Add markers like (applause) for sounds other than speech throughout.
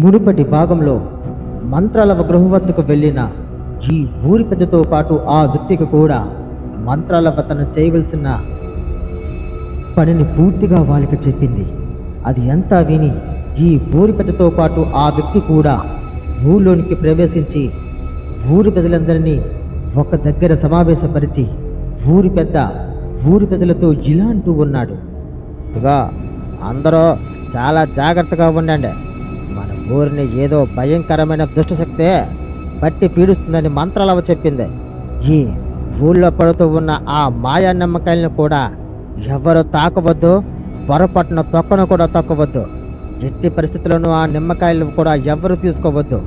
మునుపటి భాగంలో మంత్రాల గృహ వద్దకు వెళ్ళిన ఈ ఊరి పెద్దతో పాటు ఆ వ్యక్తికి కూడా మంత్రాల తను చేయవలసిన పనిని పూర్తిగా వాళ్ళకి చెప్పింది. అది అంతా విని ఈ ఊరి పెద్దతో పాటు ఆ వ్యక్తి కూడా ఊళ్ళోనికి ప్రవేశించి ఊరి ప్రజలందరినీ ఒక దగ్గర సమావేశపరిచి ఊరి పెద్ద ఊరి ప్రజలతో ఇలా అంటూ ఉన్నాడు అందరూ చాలా జాగ్రత్తగా ఉండండి. ఊరిని ఏదో భయంకరమైన దుష్టశక్తే పట్టి పీడిస్తుందని మంత్రాలవ చెప్పింది. ఈ ఊళ్ళో పడుతూ ఉన్న ఆ మాయా నమ్మకాలను కూడా ఎవరు తాకవద్దు పొరపట్న తొక్కను కూడా తొక్కవద్దు. ఎట్టి పరిస్థితుల్లోనూ ఆ నిమ్మకాయలు కూడా ఎవరు తీసుకోవద్దు.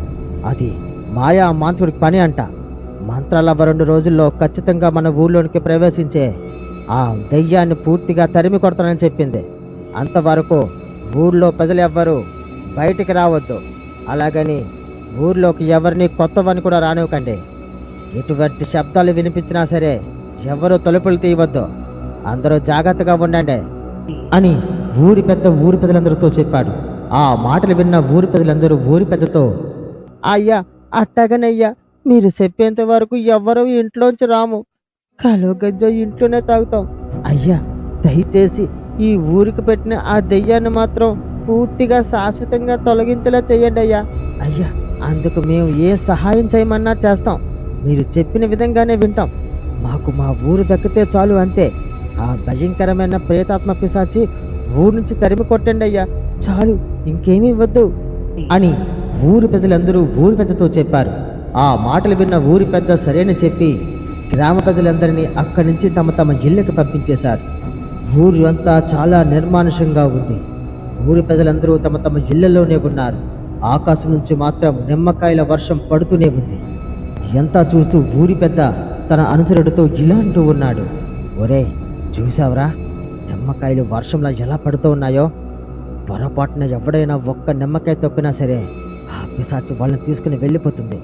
అది మాయా మాంత్రుడికి పని అంట. మంత్రాలవ రెండు రోజుల్లో ఖచ్చితంగా మన ఊళ్ళోనికి ప్రవేశించే ఆ దెయ్యాన్ని పూర్తిగా తరిమి కొడతానని చెప్పింది. అంతవరకు ఊళ్ళో ప్రజలు ఎవ్వరూ బయటికి రావద్దు. అలాగని ఊర్లోకి ఎవరిని కొత్తవని కూడా రానివ్వకండి. ఎటువంటి శబ్దాలు వినిపించినా సరే ఎవరు తలుపులు తీయవద్దు. అందరూ జాగ్రత్తగా ఉండండి అని ఊరి పెద్ద ఊరి పెద్దలందరితో చెప్పాడు. ఆ మాటలు విన్న ఊరి పెద్దలందరూ ఊరి పెద్దతో అయ్యా అట్టగనయ్యా మీరు చెప్పేంత వరకు ఎవ్వరూ ఇంట్లోంచి రాము. కలో గజ్జ ఇంట్లోనే తాగుతాం. అయ్యా దయచేసి ఈ ఊరికి పెట్టిన ఆ దెయ్యాన్ని మాత్రం పూర్తిగా శాశ్వతంగా తొలగించేలా చేయండి అయ్యా. అయ్యా అందుకు మేము ఏ సహాయం చేయమన్నా చేస్తాం. మీరు చెప్పిన విధంగానే వింటాం. మాకు మా ఊరు దక్కితే చాలు అంతే. ఆ భయంకరమైన ప్రేతాత్మ పిశాచి ఊరు నుంచి తరిమి కొట్టండి అయ్యా. చాలు ఇంకేమీ ఇవ్వద్దు అని ఊరి ప్రజలందరూ ఊరి పెద్దతో చెప్పారు. ఆ మాటలు విన్న ఊరి పెద్ద సరైన చెప్పి గ్రామ ప్రజలందరినీ అక్కడి నుంచి తమ తమ ఇళ్ళకి పంపించేశారు. ఊరు అంతా చాలా నిర్మానుషంగా ఉంది. ఊరి ప్రజలందరూ తమ తమ ఇళ్ళలోనే ఉన్నారు. ఆకాశం నుంచి మాత్రం నిమ్మకాయల వర్షం పడుతూనే ఉంది. ఎంత చూస్తూ ఊరి పెద్ద తన అనుచరుడితో ఇలా అంటూ ఉన్నాడు. ఒరే చూసావరా నిమ్మకాయలు వర్షంలో ఎలా పడుతూ ఉన్నాయో? పొరపాటున ఎవడైనా ఒక్క నిమ్మకాయ తొక్కినా సరే ఆ పిశాచి వాళ్ళని తీసుకుని వెళ్ళిపోతుంది.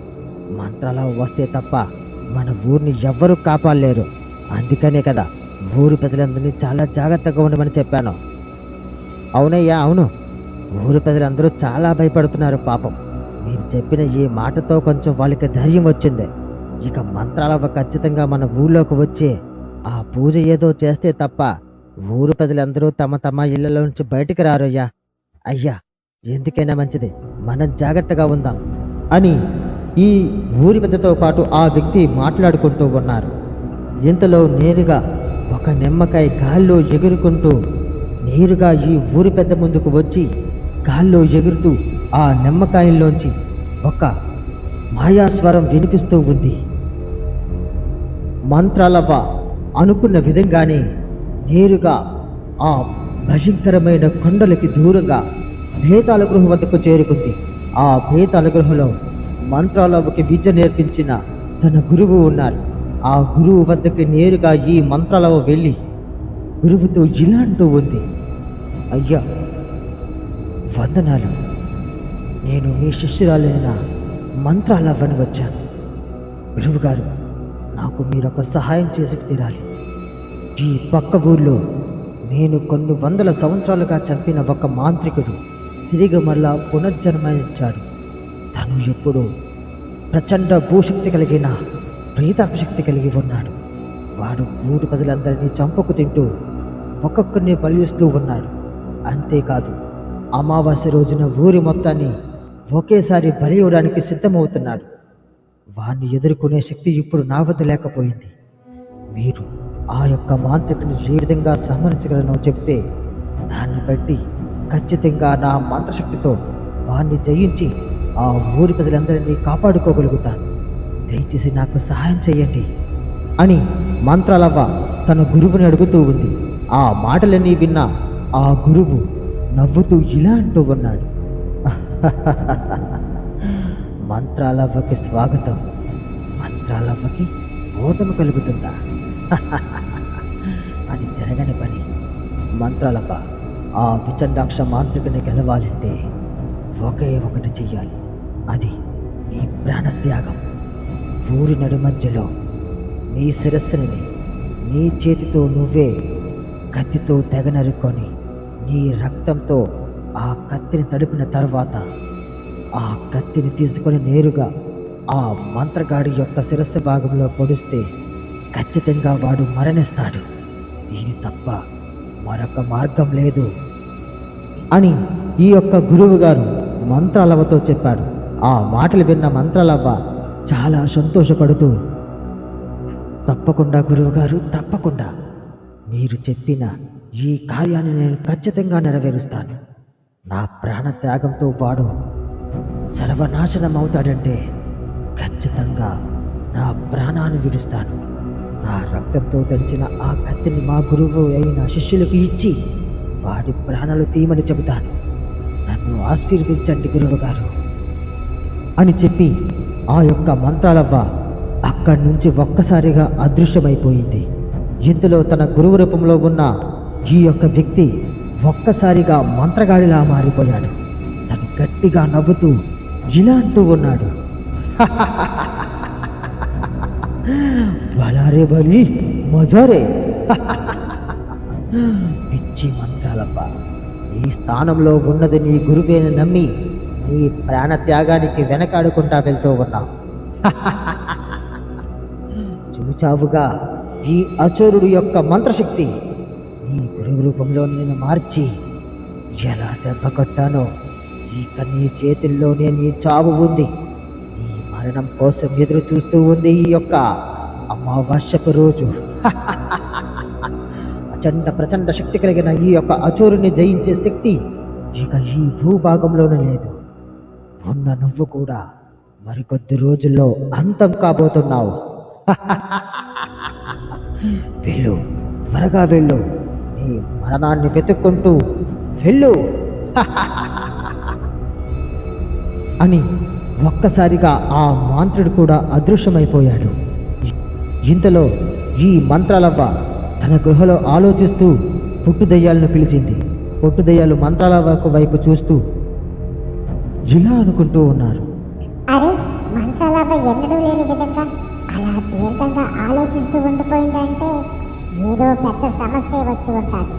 మంత్రాల వస్తే తప్ప మన ఊరిని ఎవ్వరూ కాపాడలేరు. అందుకనే కదా ఊరి ప్రజలందరినీ చాలా జాగ్రత్తగా ఉండమని చెప్పాను. అవునయ్యా అవును. ఊరి ప్రజలందరూ చాలా భయపడుతున్నారు పాపం. మీరు చెప్పిన ఈ మాటతో కొంచెం వాళ్ళకి ధైర్యం వచ్చింది. ఇక మంత్రాలవ ఖచ్చితంగా మన ఊళ్ళోకి వచ్చి ఆ పూజ ఏదో చేస్తే తప్ప ఊరు ప్రజలందరూ తమ తమ ఇళ్ళలో నుంచి బయటికి రారయ్యా. అయ్యా ఎందుకైనా మంచిది. మనం జాగ్రత్తగా ఉందాం అని ఈ ఊరి పెద్దతో పాటు ఆ వ్యక్తి మాట్లాడుకుంటూ ఉన్నారు. ఇంతలో నేరుగా ఒక నిమ్మకాయ గాల్లో ఎగురుకుంటూ నేరుగా ఈ ఊరి పెద్ద ముందుకు వచ్చి గాల్లో ఎగురుతూ ఆ నిమ్మకాయల్లోంచి ఒక మాయాస్వరం వినిపిస్తూ ఉంది. మంత్రాలవ్వ అనుకున్న విధంగానే నేరుగా ఆ భయంకరమైన కొండలకి దూరంగా భేతాల గృహం వద్దకు చేరుకుంది. ఆ భేతాల గృహలో మంత్రాలవ్వకి విద్య నేర్పించిన తన గురువు ఉన్నారు. ఆ గురువు వద్దకి నేరుగా ఈ మంత్రాలవ్వ వెళ్ళి గురువుతో ఇలా అంటూ ఉంది. అయ్యా వందనాలు. నేను మీ శిష్యురాలైన మంత్రాలవ్వని వచ్చాను. గురువుగారు నాకు మీరొక సహాయం చేసి తీరాలి. ఈ పక్క ఊర్లో నేను కొన్ని వందల సంవత్సరాలుగా చంపిన ఒక మాంత్రికుడు తిరిగి మళ్ళా పునర్జన్మించాడు. తను ఎప్పుడూ ప్రచండ భూశక్తి కలిగిన ప్రీతాత్మశక్తి కలిగి ఉన్నాడు. వాడు ఊరు ప్రజలందరినీ చంపుకు తింటూ ఒక్కొక్కరిని బలిస్తూ ఉన్నాడు. అంతేకాదు అమావాస్య రోజున ఊరి మొత్తాన్ని ఒకేసారి బలి ఇవ్వడానికి సిద్ధమవుతున్నాడు. వాణ్ణి ఎదుర్కొనే శక్తి ఇప్పుడు నా వద్ద లేకపోయింది. మీరు ఆ యొక్క మాంత్రికుని ఏ విధంగా సంహరించగలనో చెప్తే దాన్ని బట్టి ఖచ్చితంగా నా మంత్రశక్తితో వాణ్ణి జయించి ఆ ఊరి ప్రజలందరినీ కాపాడుకోగలుగుతాను. దయచేసి నాకు సహాయం చేయండి అని మంత్రాలవ్వ తన గురువుని అడుగుతూ ఉంది. ఆ మాటలన్నీ విన్న ఆ గురువు నవ్వుతూ ఇలా అంటూ ఉన్నాడు. (laughs) మంత్రాలవ్వకి స్వాగతం. మంత్రాలవ్వకి బోధము కలుగుతుందా? (laughs) అది జరగని పని. మంత్రాలవ్వ ఆ విచండాక్ష మాంత్రికుని గెలవాలంటే ఒకే ఒకటి చెయ్యాలి. అది నీ ప్రాణత్యాగం. ఊరి నడుమధ్యలో నీ శిరస్సుని నీ చేతితో నువ్వే కత్తితో తెగ నరుక్కొని నీ రక్తంతో ఆ కత్తిని తడిపిన తర్వాత ఆ కత్తిని తీసుకొని నేరుగా ఆ మంత్రగాడి యొక్క శిరస్సు భాగంలో పొడిస్తే ఖచ్చితంగా వాడు మరణిస్తాడు. ఇది తప్ప మరొక మార్గం లేదు అని ఈ యొక్క గురువు గారు మంత్రాలవ్వతో చెప్పాడు. ఆ మాటలు విన్న మంత్రాలవ్వ చాలా సంతోషపడుతూ తప్పకుండా గురువుగారు తప్పకుండా. మీరు చెప్పిన ఈ కార్యాన్ని నేను ఖచ్చితంగా నెరవేరుస్తాను. నా ప్రాణ త్యాగంతో వాడు సర్వనాశనం అవుతాడంటే ఖచ్చితంగా నా ప్రాణాన్ని విడుస్తాను. నా రక్తంతో తెంచిన ఆ కత్తిని మా గురువు అయిన శిష్యులకు ఇచ్చి వాడి ప్రాణాలు తీయమని చెబుతాను. నన్ను ఆశీర్వదించండి గురువుగారు అని చెప్పి ఆ యొక్క మంత్రాలవ్వ అక్కడి నుంచి ఒక్కసారిగా అదృశ్యమైపోయింది. ఇందులో తన గురువు రూపంలో ఉన్న ఈ యొక్క వ్యక్తి ఒక్కసారిగా మంత్రగాడిలా మారిపోయాడు. తను గట్టిగా నవ్వుతూ ఇలా అంటూ ఉన్నాడు (laughs) బలారే బలి మజారే (laughs) పిచ్చి మంత్రాలబ్బా ఈ స్థానంలో ఉన్నది నీ గురువేని నమ్మి నీ ప్రాణ త్యాగానికి వెనకాడుకుంటా వెళ్తూ ఉన్నావు. (laughs) చూచావుగా. ఈ అచోరుడు యొక్క మంత్రశక్తి నీ గురువు రూపంలో నేను మార్చి ఎలా దెబ్బ కొట్టానో ఇక నీ చేతుల్లోనే నీ చావు ఉంది. నీ మరణం కోసం ఎదురు చూస్తూ ఉంది ఈ యొక్క అమావాస్యపు రోజు. (laughs) అచండ ప్రచండ శక్తి కలిగిన ఈ యొక్క అచోరుని జయించే శక్తి ఇక ఈ భూభాగంలోనే లేదు. ఉన్న నువ్వు కూడా మరికొద్ది రోజుల్లో అంతం కాబోతున్నావు. (laughs) వెళ్ళు. త్వరగా వెళ్ళు. నీ మరణాన్ని వెతుక్కుంటూ వెళ్ళు. (laughs) అని ఒక్కసారిగా ఆ మాంత్రుడు కూడా అదృశ్యమైపోయాడు. ఇంతలో ఈ మంత్రాలవ్వ తన గృహలో ఆలోచిస్తూ పుట్టుదయ్యాలను పిలిచింది. పుట్టుదయ్యాలు మంత్రాలవ్వకు వైపు చూస్తూ జిల్లా అనుకుంటూ ఉన్నారు. అరే మంత్రాలవ్వ ఎన్నడూ లేని విధంగా అలా తీవ్రంగా ఆలోచిస్తూ ఉండిపోయిందంటే ఏదో పెద్ద సమస్య వచ్చి ఉంటాది.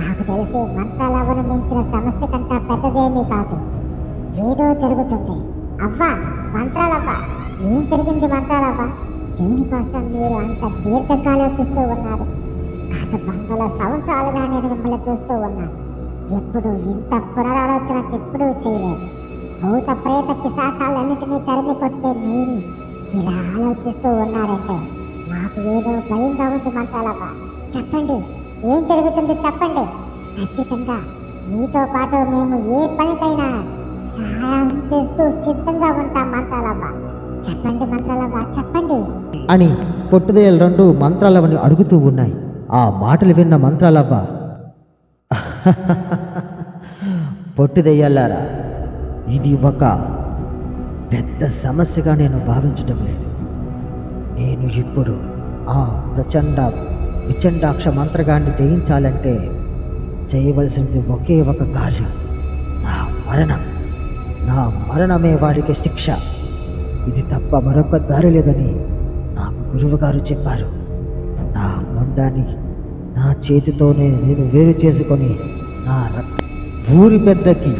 నాకు తెలిసి మంత్రాలవ్వను మించిన సమస్య కంటే పెద్దదేమీ కాదు. ఏదో జరుగుతుంది. అవ్వ మంత్రాలవ్వ ఏం జరిగింది మంత్రాలవ్వ దేనికోసం మీరు అంత దీర్ఘకాలోచిస్తూ ఉన్నారు? గత వందల సంవత్సరాలుగా నేను మిమ్మల్ని చూస్తూ ఉన్నాను. ఎప్పుడు ఇంత పునరాలోచన ఎప్పుడూ చేయలేదు. భూత ప్రేత పిశాసాలన్నింటినీ తరిమి కొట్టే మీరు ఇలా ఆలోచిస్తూ ఉన్నారంటే నాకు ఏదో భయంగా ఉంది మంత్రాలవ్వ చెప్పండి. ఏం జరుగుతుంది చెప్పండి. ఖచ్చితంగా మీతో పాటు మేము ఏ పనికైనా సహాయం చేస్తూ సిద్ధంగా ఉంటాం మంత్రాలవ్వ చెప్పండి మంత్రాలవ్వ చెప్పండి. అని పొట్టుదయ్యలు రెండు మంత్రాలవని అడుగుతూ ఉన్నాయి. ఆ మాటలు విన్న మంత్రాలవ్వ పొట్టుదయ్యాలారా ఇది ఒక పెద్ద సమస్యగా నేను భావించటం లేదు. నేను ఇప్పుడు ఆ ప్రచండ విచండాక్ష మంత్రగాన్ని జయించాలంటే చేయవలసినది ఒకే ఒక కార్యం. నా మరణం. నా మరణమే వాడికి శిక్ష. ఇది తప్ప మరొక దారి లేదని నాకు గురువుగారు చెప్పారు. నా మొండాన్ని నా చేతితోనే నేను వేరు చేసుకొని నా రక్త ఊరి పెద్దకి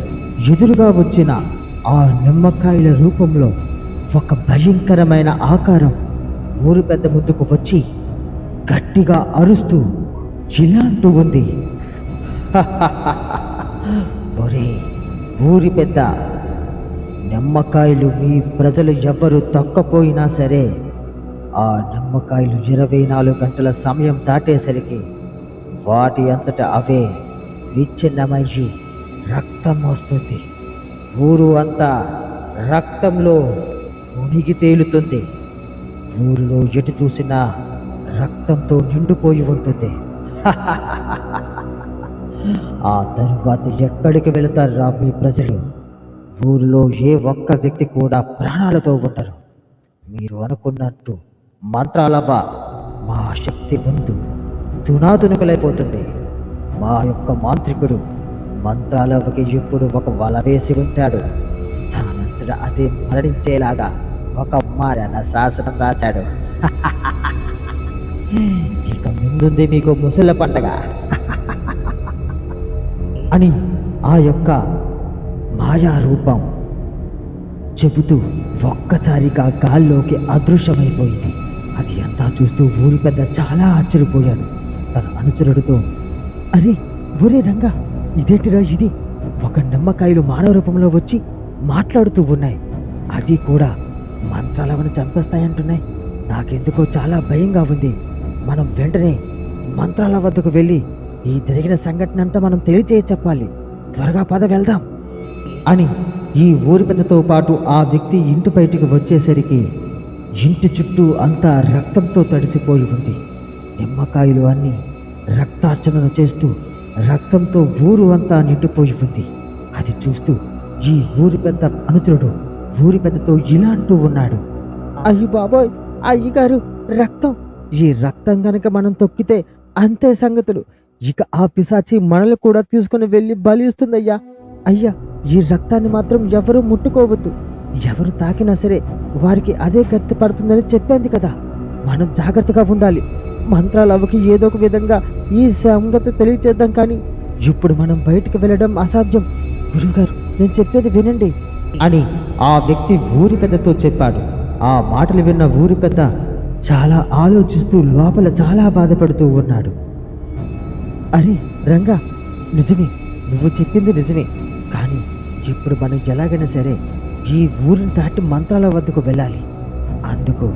ఎదురుగా వచ్చిన ఆ నిమ్మకాయల రూపంలో ఒక భయంకరమైన ఆకారం ఊరి పెద్ద ముందుకు వచ్చి గట్టిగా అరుస్తూ ఇలా అంటూ ఉంది. (laughs) ఒరే ఊరి పెద్ద నిమ్మకాయలు మీ ప్రజలు ఎవ్వరు తక్కపోయినా సరే ఆ నిమ్మకాయలు ఇరవై నాలుగు గంటల సమయం దాటేసరికి వాటి అంతటా అవే విచ్ఛిన్నమయ్యి రక్తం వస్తుంది ఊరు అంతా రక్తంలో మునిగి తేలుతుంది. ఊరిలో ఎటు చూసినా రక్తంతో నిండిపోయి ఉంటుంది. ఆ తరువాత ఎక్కడికి వెళతారా మీ ప్రజలు? ఊరిలో ఏ ఒక్క వ్యక్తి కూడా ప్రాణాలతో ఉండరు. మీరు అనుకున్నట్టు మంత్రాలవ మా శక్తి ముందు తునాతునుకలైపోతుంది మా యొక్క మాంత్రికుడు మంత్రాలవకి ఇప్పుడు ఒక వల వేసి ఉంచాడు. దానంతట అది మరణించేలాగా ఒక మరణ శాసనం రాశాడు. (laughs) ఇక ముందుంది మీకు ముసల పండగ. (laughs) అని ఆ యొక్క మాయా రూపం చెబుతూ ఒక్కసారిగా గాల్లోకి అదృశ్యమైపోయింది. అది అంతా చూస్తూ ఊరి పెద్ద చాలా ఆశ్చర్యపోయాడు. తన అనుచరుడితో అరే ఒరే రంగా ఇదేంటిరా ఇది? ఒక నిమ్మకాయలు మానవ రూపంలో వచ్చి మాట్లాడుతూ ఉన్నాయి. అది కూడా మంత్రాలవని చంపేస్తాయంటున్నాయి. నాకెందుకో చాలా భయంగా ఉంది. మనం వెంటనే మంత్రాల వద్దకు వెళ్ళి ఈ జరిగిన సంఘటన అంతా మనం తెలియజేయ చెప్పాలి. త్వరగా పద వెళ్దాం. అని ఈ ఊరి పెద్దతో పాటు ఆ వ్యక్తి ఇంటి బయటికి వచ్చేసరికి ఇంటి చుట్టూ అంతా రక్తంతో తడిసిపోయి ఉంది. నిమ్మకాయలు అన్నీ రక్తార్చనలు చేస్తూ రక్తంతో ఊరు అంతా నిండిపోయి ఉంది. అది చూస్తూ ఈ ఊరి పెద్ద అనుచరుడు ఊరి పెద్దతో ఇలా అంటూ ఉన్నాడు. అయ్యి బాబోయ్ అయ్యగారు రక్తం. ఈ రక్తం గనక మనం తొక్కితే అంతే సంగతులు. ఇక ఆ పిశాచి మనల్ని కూడా తీసుకుని వెళ్ళి బలిస్తుందయ్యా. అయ్యా ఈ రక్తాన్ని మాత్రం ఎవరు ముట్టుకోవద్దు. ఎవరు తాకినా సరే వారికి అదే గట్టి పడుతుందని చెప్పింది కదా. మనం జాగ్రత్తగా ఉండాలి. మంత్రాలు ఏదో ఒక విధంగా ఈ సంగతి తెలియచేద్దాం కానీ ఇప్పుడు మనం బయటకు వెళ్ళడం అసాధ్యం. గురుగారు నేను చెప్పేది వినండి. అని ఆ వ్యక్తి ఊరి పెద్దతో చెప్పాడు. ఆ మాటలు విన్న ఊరి పెద్ద చాలా ఆలోచిస్తూ లోపల చాలా బాధపడుతూ ఉన్నాడు. అరే రంగా నిజమే. నువ్వు చెప్పింది నిజమే. కానీ ఇప్పుడు మనం ఎలాగైనా సరే ఈ ఊరిని దాటి మంత్రాల వద్దకు వెళ్ళాలి. అందుకు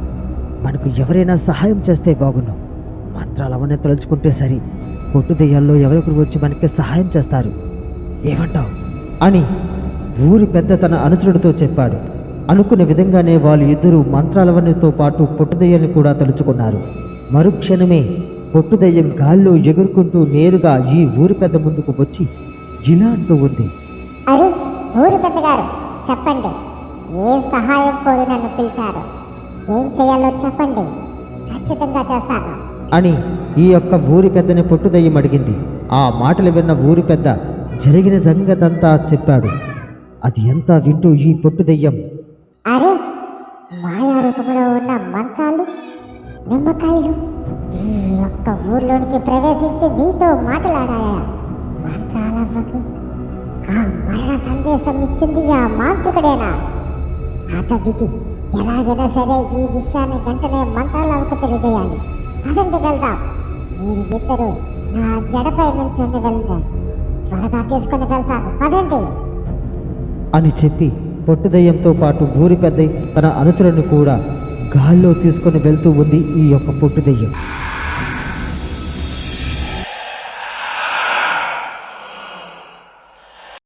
మనకు ఎవరైనా సహాయం చేస్తే బాగున్నాం మంత్రాలు అవన్నీ తలుచుకుంటే సరి. పొట్టు దెయ్యాల్లో ఎవరొకరు వచ్చి మనకి సహాయం చేస్తారు? ఏమంటావు? అని ఊరి పెద్ద తన అనుచరుడితో చెప్పాడు. అనుకున్న విధంగానే వాళ్ళు ఇద్దరు మంత్రాలవన్నీతో పాటు పొట్టుదయ్యాన్ని కూడా తలుచుకున్నారు. మరుక్షణమే పొట్టుదయ్యం గాల్లో ఎగురుకుంటూ నేరుగా ఈ ఊరి పెద్ద ముందుకు వచ్చి జిలా అంటూ ఉంది. అరే పెద్దగారు చెప్పండి. ఏ సహాయం కోరి నన్ను పిలిచారు? ఏం చేయాలో చెప్పండి. ఖచ్చితంగా చేస్తాను. అని ఈ యొక్క ఊరి పెద్దని పొట్టుదయ్యం అడిగింది ఆ మాటలు విన్న ఊరి పెద్ద జరిగిన దంగతంతా చెప్పాడు. అది ఎంత వింటూ ఈ పొట్టుదయ్యం? అరే మాయా రూపంలో ఉన్న మంత్రాలు నిమ్మకాయలు ఈ ఒక్క ఊర్లోనికి ప్రవేశించి మీతో మాట్లాడాయా? మంత్రాలవ్వకి ఆ మరణ సందేశం ఇచ్చింది ఆ మాంత్రికుడేనా? అతడికి ఎలాగైనా సరే ఈ విషయాన్ని వెంటనే మంత్రాలవకు తెలియజేయాలి. అదండి వెళ్దాం. మీరు ఇద్దరు నా జడపై నుంచి వెళ్ళండి. త్వరగా తీసుకుని వెళ్తాను. పదండి. అని చెప్పి పొట్టుదయ్యంతో పాటు ఊరి పెద్ద తన అనుచరుని కూడా గాల్లో తీసుకొని వెళ్తూ ఉంది ఈ యొక్క పొట్టుదయ్యం.